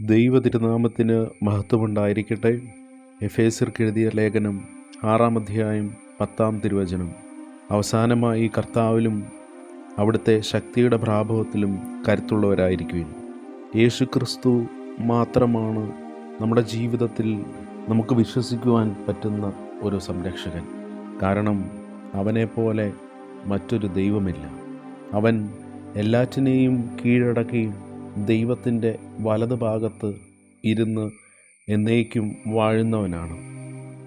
ദൈവ തിരുനാമത്തിന് മഹത്വമുണ്ടായിരിക്കട്ടെ. എഫേസർക്ക് എഴുതിയ ലേഖനം ആറാം അധ്യായം പത്താം തിരുവചനം. അവസാനമായി കർത്താവിലും അവിടുത്തെ ശക്തിയുടെ പ്രാഭവത്തിലും കരുത്തുള്ളവരായിരിക്കും യേശു ക്രിസ്തു മാത്രമാണ് നമ്മുടെ ജീവിതത്തിൽ നമുക്ക് വിശ്വസിക്കുവാൻ പറ്റുന്ന ഒരു സംരക്ഷകൻ. കാരണം അവനെപ്പോലെ മറ്റൊരു ദൈവമില്ല. അവൻ എല്ലാറ്റിനെയും കീഴടക്കി ദൈവത്തിന്റെ വലതുഭാഗത്ത് ഇരുന്ന് എന്നേക്കും വാഴുന്നവനാണ്.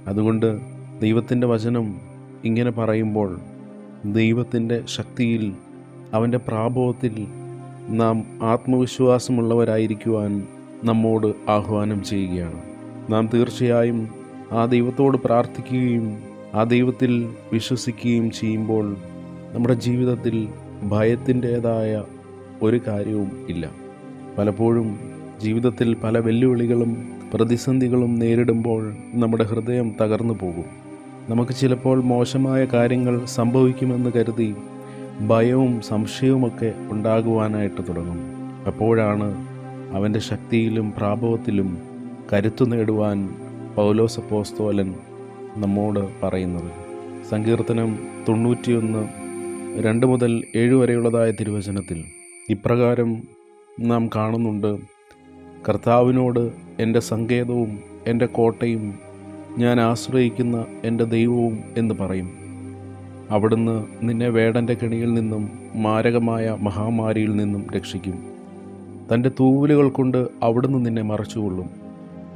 അതുകൊണ്ട് ദൈവത്തിന്റെ വചനം ഇങ്ങനെ പറയുമ്പോൾ ദൈവത്തിന്റെ ശക്തിയിൽ അവന്റെ പ്രാഭവത്തിൽ നാം ആത്മവിശ്വാസമുള്ളവരായിരിക്കുവാൻ നമ്മോട് ആഹ്വാനം ചെയ്യുകയാണ്. നാം തീർച്ചയായും ആ ദൈവത്തോട് പ്രാർത്ഥിക്കുകയും ആ ദൈവത്തിൽ വിശ്വസിക്കുകയും ചെയ്യുമ്പോൾ നമ്മുടെ ജീവിതത്തിൽ ഭയത്തിന്റേതായ ഒരു കാര്യവും ഇല്ല. പലപ്പോഴും ജീവിതത്തിൽ പല വെല്ലുവിളികളും പ്രതിസന്ധികളും നേരിടുമ്പോൾ നമ്മുടെ ഹൃദയം തകർന്നു പോകും. നമുക്ക് ചിലപ്പോൾ മോശമായ കാര്യങ്ങൾ സംഭവിക്കുമെന്ന് കരുതി ഭയവും സംശയവുമൊക്കെ ഉണ്ടാകുവാനായിട്ട് തുടങ്ങും. അപ്പോഴാണ് അവന്റെ ശക്തിയിലും പ്രാഭവത്തിലും കരുത്തു നേടുവാൻ പൗലോസപ്പോസ്തോലൻ നമ്മോട് പറയുന്നത്. സങ്കീർത്തനം തൊണ്ണൂറ്റിയൊന്ന് രണ്ട് മുതൽ ഏഴ് വരെയുള്ളതായ തിരുവചനത്തിൽ ഇപ്രകാരം നാം കാണുന്നുണ്ട്. കർത്താവിനോട് എന്റെ സങ്കേതവും എന്റെ കോട്ടയും ഞാൻ ആശ്രയിക്കുന്ന എന്റെ ദൈവവും എന്ന് പറയും. അവിടുന്ന് നിന്നെ വേടന്റെ കെണിയിൽ നിന്നും മാരകമായ മഹാമാരിയിൽ നിന്നും രക്ഷിക്കും. തന്റെ തൂവലുകൾ കൊണ്ട് അവിടുന്ന് നിന്നെ മറച്ചുകൊള്ളും.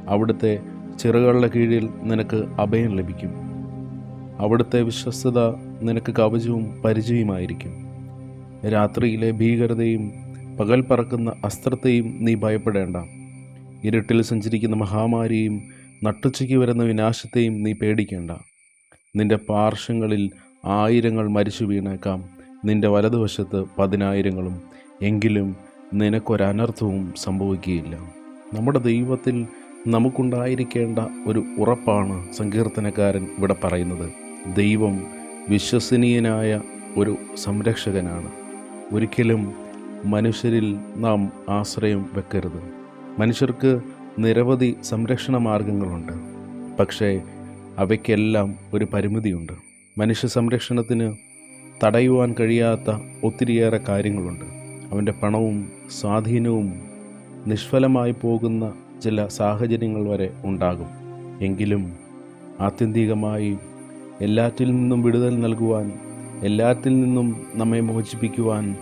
അവിടുത്തെ ചിറകളുടെ കീഴിൽ നിനക്ക് അഭയം ലഭിക്കും. അവിടുത്തെ വിശ്വസ്തത നിനക്ക് കവചവും പരിചയമായിരിക്കും രാത്രിയിലെ ഭീകരതയും പകൽ പറക്കുന്ന അസ്ത്രത്തെയും നീ ഭയപ്പെടേണ്ട. ഇരുട്ടിൽ സഞ്ചരിക്കുന്ന മഹാമാരിയും നട്ടുച്ചയ്ക്ക് വരുന്ന വിനാശത്തെയും നീ പേടിക്കേണ്ട. നിന്റെ പാർശ്വങ്ങളിൽ ആയിരങ്ങൾ മരിച്ചു വീണേക്കാം. നിന്റെ വലതുവശത്ത് പതിനായിരങ്ങളും. എങ്കിലും നിനക്കൊരനർത്ഥവും സംഭവിക്കുകയില്ല. നമ്മുടെ ദൈവത്തിൽ നമുക്കുണ്ടായിരിക്കേണ്ട ഒരു ഉറപ്പാണ് സങ്കീർത്തനക്കാരൻ ഇവിടെ പറയുന്നത്. ദൈവം വിശ്വസനീയനായ ഒരു സംരക്ഷകനാണ്. ഒരിക്കലും മനുഷ്യരിൽ നാം ആശ്രയം വെക്കരുത്. മനുഷ്യർക്ക് നിരവധി സംരക്ഷണ മാർഗങ്ങളുണ്ട് പക്ഷേ അവയ്ക്കെല്ലാം ഒരു പരിമിതിയുണ്ട്. മനുഷ്യ സംരക്ഷണത്തിന് തടയുവാൻ കഴിയാത്ത ഒത്തിരിയേറെ കാര്യങ്ങളുണ്ട്. അവന്റെ പണവും സ്വാധീനവും നിഷ്ഫലമായി പോകുന്ന ചില സാഹചര്യങ്ങൾ വരെ ഉണ്ടാകും. എങ്കിലും ആത്യന്തികമായി എല്ലാറ്റിൽ നിന്നും വിടുതൽ നൽകുവാൻ എല്ലാറ്റിൽ നിന്നും നമ്മെ മോചിപ്പിക്കുവാൻ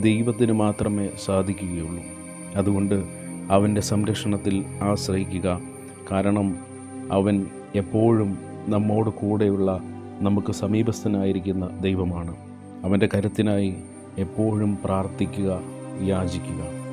ദൈവത്തിന് മാത്രമേ സാധിക്കുകയുള്ളൂ. അതുകൊണ്ട് അവന്റെ സംരക്ഷണത്തിൽ ആശ്രയിക്കുക. കാരണം അവൻ എപ്പോഴും നമ്മോട് കൂടെയുള്ള നമുക്ക് സമീപസ്ഥനായിരിക്കുന്ന ദൈവമാണ്. അവന്റെ കരുത്തിനായി എപ്പോഴും പ്രാർത്ഥിക്കുക യാചിക്കുക.